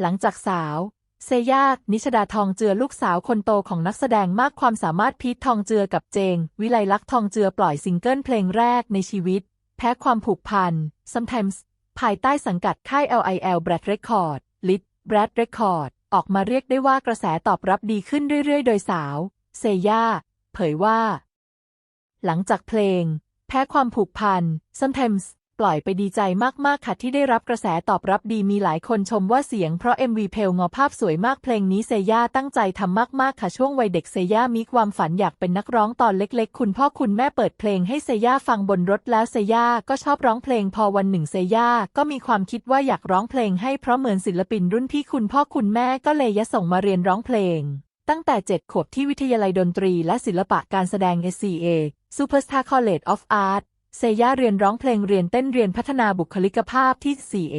หลังจากสาว เซย่านิชดาทองเจือลูกสาวคนโตของนักแสดงมากความสามารถพีททองเจือกับเจง วิไลลักษ์ทองเจือปล่อยซิงเกิลเพลงแรกในชีวิต แพ้ความผูกพัน sometimes ภายใต้สังกัดค่าย LIL Brad Record Lit Brad Record ออกมาเรียกได้ว่ากระแสตอบรับดีขึ้นเรื่อยๆ โดยสาว เซย่า เผยว่า หลังจากเพลง แพ้ความผูกพัน sometimes ปล่อยไปดีใจมาก ๆ ค่ะที่ได้รับกระแสตอบรับดีมีหลายคนชมว่าเสียงเพราะ MV เพลงอภาพสวยมากเพลงนี้เซย่าตั้งใจทำมาก ๆ ค่ะช่วงวัยเด็กเซย่ามีความฝันอยากเป็นนักร้องตอนเล็ก ๆ คุณพ่อคุณแม่เปิดเพลงให้เซย่าฟังบนรถแล้วเซย่าก็ชอบร้องเพลงพอวันหนึ่งเซย่าก็มีความคิดว่าอยากร้องเพลงให้เพราะเหมือนศิลปินรุ่นพี่คุณพ่อคุณแม่ก็เลยยะส่งมาเรียนร้องเพลง ตั้งแต่7ขวบที่วิทยาลัยดนตรี และศิลปะการแสดง SCA Superstar College of Art เซย่าเรียนร้องเพลงเรียนเต้นเรียนพัฒนาบุคลิกภาพที่ CA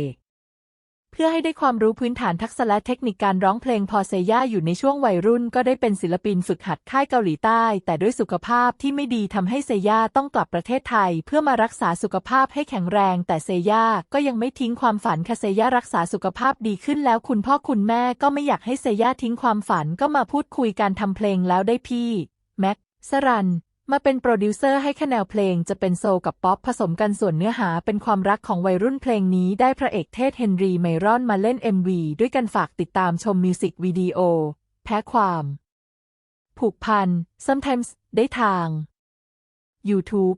เพื่อให้ได้ความรู้พื้นฐานทักษะและเทคนิคการร้องเพลงพอเซย่าอยู่ในช่วงวัยรุ่นก็ได้เป็นศิลปินฝึกหัดค่ายเกาหลีใต้ แต่ด้วยสุขภาพที่ไม่ดีทำให้เซย่าต้องกลับประเทศไทย เพื่อมารักษาสุขภาพให้แข็งแรง แต่เซย่าก็ยังไม่ทิ้งความฝันค่ะเซย่ารักษาสุขภาพดีขึ้นแล้วคุณพ่อคุณแม่ก็ไม่อยากให้เซย่าทิ้งความฝันก็มาพูดคุยการทำเพลงแล้วได้พี่แม็กสรัน มาเป็นโปรดิวเซอร์ให้คะแนวเพลงจะเป็นโซลกับป๊อปผสมกันส่วนเนื้อหาเป็นความรักของวัยรุ่นเพลงนี้ได้พระเอกเทศเฮนรีไมรอนมาเล่น MV ด้วยกันฝากติดตามชมมิวสิกวิดีโอ แพ้ความ ผูกพัน sometimes ได้ทาง YouTube